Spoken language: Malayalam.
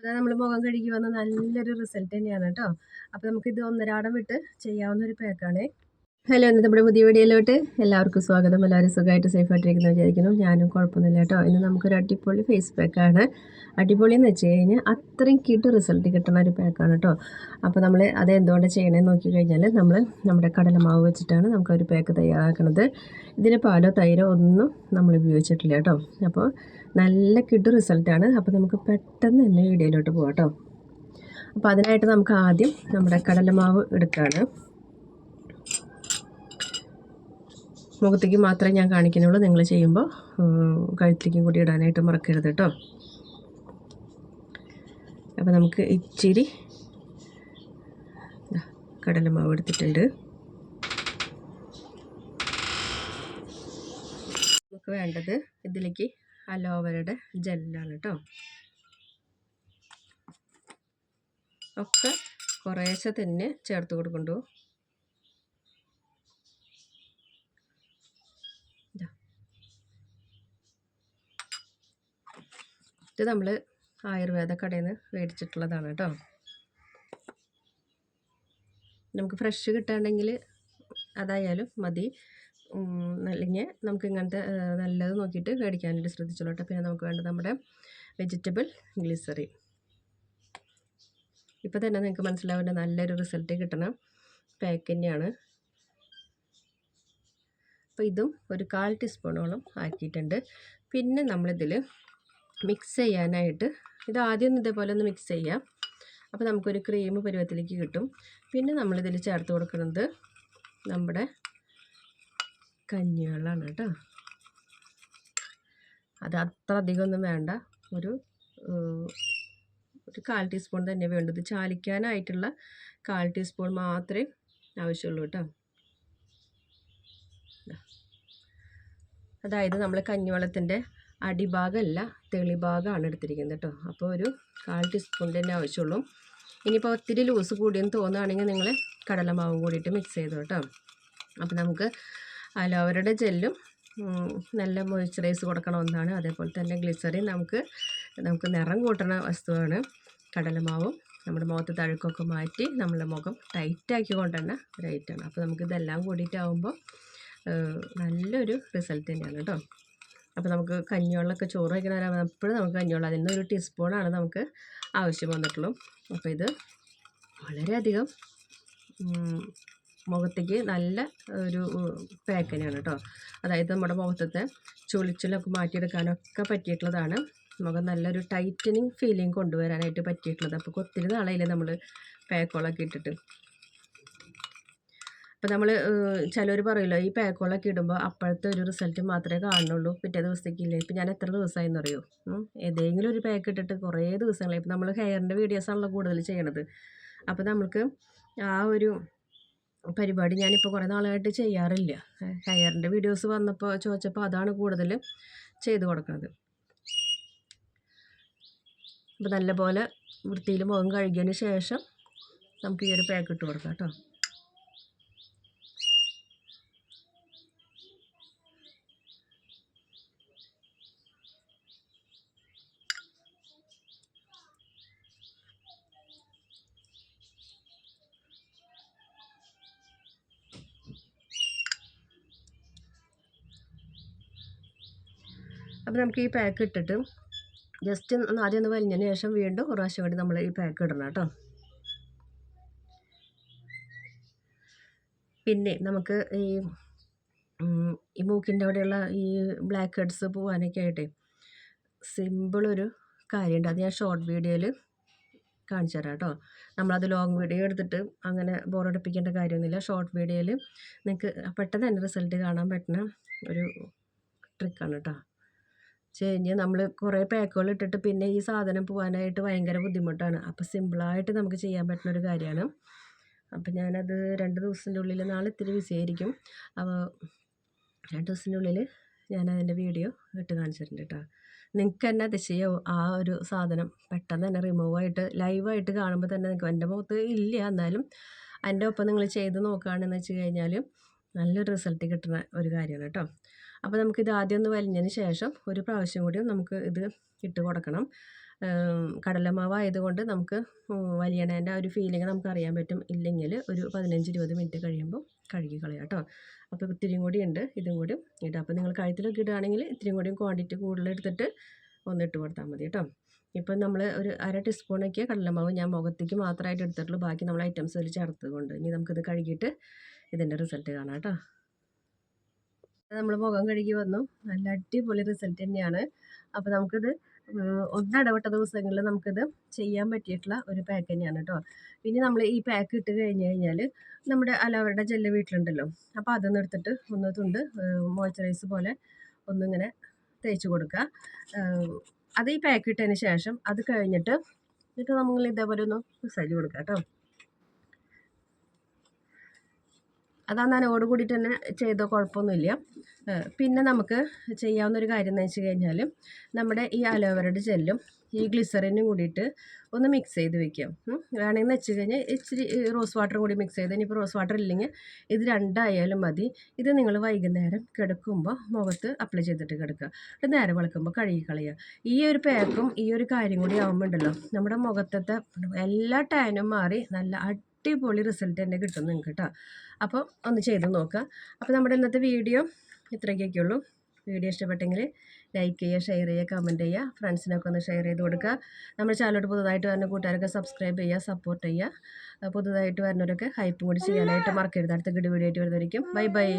അതായത് നമ്മൾ മുഖം കഴുകി വന്ന നല്ലൊരു റിസൾട്ട് തന്നെയാണ് കേട്ടോ അപ്പോൾ നമുക്കിത് ഒന്നരാടം വിട്ട് ചെയ്യാവുന്ന ഒരു പാക്കാണേ ഹലോ എന്നാൽ നമ്മുടെ പുതിയ വീഡിയോയിലോട്ട് എല്ലാവർക്കും സ്വാഗതം. എല്ലാവരും സുഖമായിട്ട് സേഫായിട്ടിരിക്കുന്നു വിചാരിക്കുന്നു. ഞാനും കുഴപ്പമൊന്നുമില്ല കേട്ടോ. ഇന്ന് നമുക്കൊരു അടിപൊളി ഫേസ് പാക്കാണ് അടിപൊളി എന്ന് വെച്ച് കഴിഞ്ഞാൽ അത്രയും കിട്ട് റിസൾട്ട് കിട്ടുന്ന ഒരു പാക്കാണ് കേട്ടോ. അപ്പോൾ നമ്മൾ അത് എന്തുകൊണ്ട് ചെയ്യണമെന്ന് നോക്കി കഴിഞ്ഞാൽ നമ്മൾ നമ്മുടെ കടലമാവ് വെച്ചിട്ടാണ് നമുക്കൊരു പാക്ക് തയ്യാറാക്കുന്നത് ഇതിന് പാലോ തൈരോ ഒന്നും നമ്മൾ ഉപയോഗിച്ചിട്ടില്ല കേട്ടോ. അപ്പോൾ നല്ല കിട്ട് റിസൾട്ടാണ് അപ്പോൾ നമുക്ക് പെട്ടെന്ന് തന്നെ വീഡിയോയിലോട്ട് പോകാം കേട്ടോ. അപ്പോൾ അതിനായിട്ട് നമുക്ക് ആദ്യം നമ്മുടെ കടലമാവ് എടുക്കുകയാണ് മുഖത്തേക്ക് മാത്രമേ ഞാൻ കാണിക്കുന്നുള്ളൂ. നിങ്ങൾ ചെയ്യുമ്പോൾ കഴുത്തേക്കും കൂടി ഇടാനായിട്ട് മറക്കരുത് കേട്ടോ. അപ്പോൾ നമുക്ക് ഇച്ചിരി കടലമാവ് എടുത്തിട്ടുണ്ട്. നമുക്ക് വേണ്ടത് ഇതിലേക്ക് അലോവരയുടെ ജെല്ലാണ് കേട്ടോ. ഒക്കെ കുറേശ്ശെ തന്നെ ചേർത്ത് കൊടുക്കണ്ടു? ഇത് നമ്മൾ ആയുർവേദ കടയിൽ നിന്ന് മേടിച്ചിട്ടുള്ളതാണ് കേട്ടോ. നമുക്ക് ഫ്രഷ് കിട്ടുകയാണെങ്കിൽ അതായാലും മതി. അല്ലെങ്കിൽ നമുക്ക് ഇങ്ങനത്തെ നല്ലത് നോക്കിയിട്ട് മേടിക്കാനായിട്ട് ശ്രദ്ധിച്ചോളൂ കേട്ടോ. പിന്നെ നമുക്ക് വേണ്ടത് നമ്മുടെ വെജിറ്റബിൾ ഗ്ലിസറി ഇപ്പോൾ തന്നെ നിങ്ങൾക്ക് മനസ്സിലാവേണ്ട നല്ലൊരു റിസൾട്ട് കിട്ടണം പാക്ക് തന്നെയാണ്. അപ്പോൾ ഇതും ഒരു കാൽ ടീസ്പൂണോളം ആക്കിയിട്ടുണ്ട്. പിന്നെ നമ്മളിതിൽ മിക്സ് ചെയ്യാനായിട്ട് ഇത് ആദ്യം ഇതേപോലെ ഒന്ന് മിക്സ് ചെയ്യാം. അപ്പോൾ നമുക്കൊരു ക്രീം പരുവത്തിലേക്ക് കിട്ടും. പിന്നെ നമ്മളിതിൽ ചേർത്ത് കൊടുക്കുന്നത് നമ്മുടെ കഞ്ഞിവെള്ളമാണ് കേട്ടോ. അത് അത്ര അധികമൊന്നും വേണ്ട. ഒരു ഒരു കാൽ ടീസ്പൂൺ തന്നെ വേണ്ടത് ചാലിക്കാനായിട്ടുള്ള കാൽ ടീസ്പൂൺ മാത്രമേ ആവശ്യമുള്ളൂ കേട്ടോ. അതായത് നമ്മൾ കഞ്ഞിവെള്ളത്തിന്റെ അടിഭാഗമല്ല തെളിഭാഗമാണ് എടുത്തിരിക്കുന്നത് കേട്ടോ. അപ്പോൾ ഒരു കാൽ ടീസ്പൂൺ തന്നെ ആവശ്യമുള്ളൂ. ഇനിയിപ്പോൾ ഒത്തിരി ലൂസ് കൂടിയെന്ന് തോന്നുകയാണെങ്കിൽ നിങ്ങൾ കടലമാവും കൂടിയിട്ട് മിക്സ് ചെയ്തു കേട്ടോ. അപ്പോൾ നമുക്ക് അലോവരുടെ ജെല്ലും നല്ല മോയ്സ്ചറൈസ് കൊടുക്കണം ഒന്നാണ് അതേപോലെ തന്നെ ഗ്ലിസറിൻ നമുക്ക് നമുക്ക് നിറം കൂട്ടണ വസ്തുവാണ്. കടലമാവും നമ്മുടെ മുഖത്ത് തഴുക്കൊക്കെ മാറ്റി നമ്മുടെ മുഖം ടൈറ്റാക്കി കൊണ്ടുവന്ന ഒരു ഐറ്റമാണ് അപ്പോൾ നമുക്കിതെല്ലാം കൂടിയിട്ടാവുമ്പോൾ നല്ലൊരു റിസൾട്ട് തന്നെയാണ് കേട്ടോ. അപ്പോൾ നമുക്ക് കഞ്ഞിവെള്ളമൊക്കെ ചോറ് വയ്ക്കണ എപ്പോഴും നമുക്ക് കഞ്ഞിവെള്ളം അതിൽ നിന്ന് ഒരു ടീസ്പൂണാണ് നമുക്ക് ആവശ്യം വന്നിട്ടുള്ളൂ. അപ്പോൾ ഇത് വളരെയധികം മുഖത്തേക്ക് നല്ല ഒരു പാക്കനാണ് കേട്ടോ. അതായത് നമ്മുടെ മുഖത്തത്തെ ചുളിച്ചിലൊക്കെ മാറ്റിയെടുക്കാനൊക്കെ പറ്റിയിട്ടുള്ളതാണ്. മുഖം നല്ലൊരു ടൈറ്റനിങ് ഫീലിംഗ് കൊണ്ടുവരാനായിട്ട് പറ്റിയിട്ടുള്ളത്. അപ്പോൾ ഒത്തിരി നാളായില്ലേ നമ്മൾ പാക്കുകളൊക്കെ ഇട്ടിട്ട്. അപ്പോൾ നമ്മൾ ചിലർ പറയുമല്ലോ ഈ പാക്കുകളൊക്കെ ഇടുമ്പോൾ അപ്പോഴത്തെ ഒരു റിസൾട്ട് മാത്രമേ കാണുള്ളൂ പിറ്റേ ദിവസത്തേക്കില്ല? ഇപ്പം ഞാൻ എത്ര ദിവസമായെന്ന് അറിയോ ഏതെങ്കിലും ഒരു പാക്ക് ഇട്ടിട്ട് കുറേ ദിവസങ്ങളായി. ഇപ്പം നമ്മൾ ഹെയറിന്റെ വീഡിയോസാണല്ലോ കൂടുതൽ ചെയ്യണത്. അപ്പോൾ നമുക്ക് ആ ഒരു പരിപാടി ഞാനിപ്പോൾ കുറേ നാളായിട്ട് ചെയ്യാറില്ല. ഹെയറിന്റെ വീഡിയോസ് വന്നപ്പോൾ ചോദിച്ചപ്പോൾ അതാണ് കൂടുതൽ ചെയ്തു കൊടുക്കുന്നത് അപ്പോൾ നല്ലപോലെ വൃത്തിയിൽ മുഖം കഴുകിയതിന് ശേഷം നമുക്ക് ഈ ഒരു പാക്ക് ഇട്ട് കൊടുക്കാം കേട്ടോ. അപ്പോൾ നമുക്ക് ഈ പാക്ക് ഇട്ടിട്ട് ജസ്റ്റ് ഒന്ന് ആദ്യം ഒന്ന് വലിഞ്ഞതിന് ശേഷം വീണ്ടും ഒരു പ്രാവശ്യം കൂടി നമ്മൾ ഈ പാക്ക് ഇടണം കേട്ടോ. പിന്നെ നമുക്ക് ഈ ഈ മൂക്കിന്റെ അവിടെയുള്ള ഈ ബ്ലാക്ക് ഹെഡ്സ് പോകാനൊക്കെ ആയിട്ട് സിമ്പിളൊരു കാര്യമുണ്ട്. അത് ഞാൻ ഷോർട്ട് വീഡിയോയിൽ കാണിച്ചു തരാം കേട്ടോ. നമ്മളത് ലോങ് വീഡിയോ എടുത്തിട്ട് അങ്ങനെ ബോറടിപ്പിക്കേണ്ട കാര്യമൊന്നുമില്ല. ഷോർട്ട് വീഡിയോയിൽ നിങ്ങൾക്ക് പെട്ടെന്ന് തന്നെ റിസൾട്ട് കാണാൻ പറ്റുന്ന ഒരു ട്രിക്കാണ് കേട്ടോ. കഴിഞ്ഞ് നമ്മൾ കുറേ പാക്കുകൾ ഇട്ടിട്ട് പിന്നെ ഈ സാധനം പോകാനായിട്ട് ഭയങ്കര ബുദ്ധിമുട്ടാണ്. അപ്പോൾ സിമ്പിളായിട്ട് നമുക്ക് ചെയ്യാൻ പറ്റുന്ന ഒരു കാര്യമാണ്. അപ്പോൾ ഞാനത് രണ്ട് ദിവസത്തിന്റെ ഉള്ളിൽ നാളെ ഇത്തിരി ബിസി ആയിരിക്കും. അപ്പോൾ രണ്ട് ദിവസത്തിന്റെ ഉള്ളിൽ ഞാൻ അതിന്റെ വീഡിയോ ഇട്ട് കാണിച്ചിട്ടുണ്ട് കേട്ടോ നിങ്ങൾക്ക് തന്നെ അതിശയോ ആ ഒരു സാധനം പെട്ടെന്ന് തന്നെ റിമൂവ് ആയിട്ട് ലൈവായിട്ട് കാണുമ്പോൾ തന്നെ നിങ്ങൾക്ക് എന്റെ മുഖത്ത് ഇല്ല. എന്നാലും അതിന്റെ ഒപ്പം നിങ്ങൾ ചെയ്ത് നോക്കുകയാണെന്ന് വെച്ച് കഴിഞ്ഞാൽ നല്ലൊരു റിസൾട്ട് കിട്ടുന്ന ഒരു കാര്യമാണ് കേട്ടോ അപ്പോൾ നമുക്കിത് ആദ്യം ഒന്ന് വലിഞ്ഞതിന് ശേഷം ഒരു പ്രാവശ്യം കൂടി നമുക്ക് ഇത് ഇട്ട് കൊടുക്കണം. കടലമാവ് ആയതുകൊണ്ട് നമുക്ക് വലിയണേന്റെ ആ ഒരു ഫീലിംഗ് നമുക്ക് അറിയാൻ പറ്റും. ഇല്ലെങ്കിൽ ഒരു പതിനഞ്ച് ഇരുപത് മിനിറ്റ് കഴിയുമ്പോൾ കഴുകി കളയാം കേട്ടോ അപ്പോൾ ഇത്തിരിയും കൂടി ഉണ്ട് ഇതും കൂടി ഇടാം അപ്പോൾ നിങ്ങൾ കഴുത്തിലൊക്കെ ഇടുകയാണെങ്കിൽ ഇത്തിരിയും കൂടിയും ക്വാണ്ടിറ്റി കൂടുതൽ എടുത്തിട്ട് ഒന്ന് ഇട്ട് കൊടുത്താൽ മതി കേട്ടോ ഇപ്പം നമ്മൾ ഒരു അര ടീസ്പൂണൊക്കെ കടലമാവ് ഞാൻ മുഖത്തേക്ക് മാത്രമായിട്ട് എടുത്തിട്ടുള്ളൂ. ബാക്കി നമ്മൾ ഐറ്റംസ് അതിൽ ചേർത്തത് കൊണ്ട് ഇനി നമുക്കിത് കഴുകിയിട്ട് ഇതിന്റെ റിസൾട്ട് കാണാം കേട്ടോ നമ്മൾ മുഖം കഴുകി വന്നു. നല്ല അടിപൊളി റിസൾട്ട് തന്നെയാണ്. അപ്പോൾ നമുക്കിത് ഒന്നിടവിട്ട ദിവസങ്ങളിൽ നമുക്കിത് ചെയ്യാൻ പറ്റിയിട്ടുള്ള ഒരു പാക്ക് തന്നെയാണ് കേട്ടോ പിന്നെ നമ്മൾ ഈ പാക്ക് ഇട്ട് കഴിഞ്ഞ് കഴിഞ്ഞാൽ നമ്മുടെ അലവരുടെ ജെല്ല് വീട്ടിലുണ്ടല്ലോ. അപ്പോൾ അതൊന്ന് എടുത്തിട്ട് ഒന്ന് തുണ്ട് മോയ്സ്ചറൈസ് പോലെ ഒന്നിങ്ങനെ തേച്ച് കൊടുക്കുക. അത് ഈ പാക്ക് ഇട്ടതിന് ശേഷം അത് കഴിഞ്ഞിട്ട് എന്നിട്ട് നമ്മൾ ഇതേപോലെ ഒന്ന് മസാജ് കൊടുക്കുക കേട്ടോ അത് ആ നനവോട് കൂടിയിട്ട് തന്നെ ചെയ്തോ കുഴപ്പമൊന്നുമില്ല. പിന്നെ നമുക്ക് ചെയ്യാവുന്ന ഒരു കാര്യം എന്ന് വെച്ച് കഴിഞ്ഞാൽ നമ്മുടെ ഈ അലോവേറയുടെ ജെല്ലും ഈ ഗ്ലിസറിനും കൂടിയിട്ട് ഒന്ന് മിക്സ് ചെയ്ത് വെക്കാം വേണമെന്ന് വെച്ച് കഴിഞ്ഞാൽ ഇച്ചിരി റോസ് വാട്ടർ കൂടി മിക്സ് ചെയ്ത് ഇനിയിപ്പോൾ റോസ് വാട്ടർ ഇല്ലെങ്കിൽ ഇത് രണ്ടായാലും മതി. ഇത് നിങ്ങൾ വൈകുന്നേരം കിടക്കുമ്പോൾ മുഖത്ത് അപ്ലൈ ചെയ്തിട്ട് കിടക്കുക. ഇത് നേരെ വിളക്കുമ്പോൾ കഴുകി കളയുക. ഈ ഒരു പാക്കും ഈ ഒരു കാര്യം കൂടി ആകുമ്പോണ്ടല്ലോ നമ്മുടെ മുഖത്തത്തെ എല്ലാ ടാനും മാറി നല്ല അടിപൊളി റിസൾട്ട് തന്നെ കിട്ടും നിങ്ങൾക്ക് കേട്ടോ അപ്പോൾ ഒന്ന് ചെയ്ത് നോക്കുക അപ്പോൾ നമ്മുടെ ഇന്നത്തെ വീഡിയോ ഇത്രയൊക്കെയൊക്കെ ഉള്ളൂ. വീഡിയോ ഇഷ്ടപ്പെട്ടെങ്കിൽ ലൈക്ക് ചെയ്യുക ഷെയർ ചെയ്യുക കമന്റ് ചെയ്യുക ഫ്രണ്ട്സിനൊക്കെ ഒന്ന് ഷെയർ ചെയ്ത് കൊടുക്കുക. നമ്മുടെ ചാനലോട്ട് പുതുതായിട്ട് വരുന്ന കൂട്ടുകാരൊക്കെ സബ്സ്ക്രൈബ് ചെയ്യുക സപ്പോർട്ട് ചെയ്യുക. പുതുതായിട്ട് വരുന്നവരൊക്കെ ഹൈപ്പ് കൂടി ചെയ്യാനായിട്ട് മറക്കരുത്. അടുത്ത വീഡിയോ ആയിട്ട് വരുന്നതായിരിക്കും ബൈ ബൈ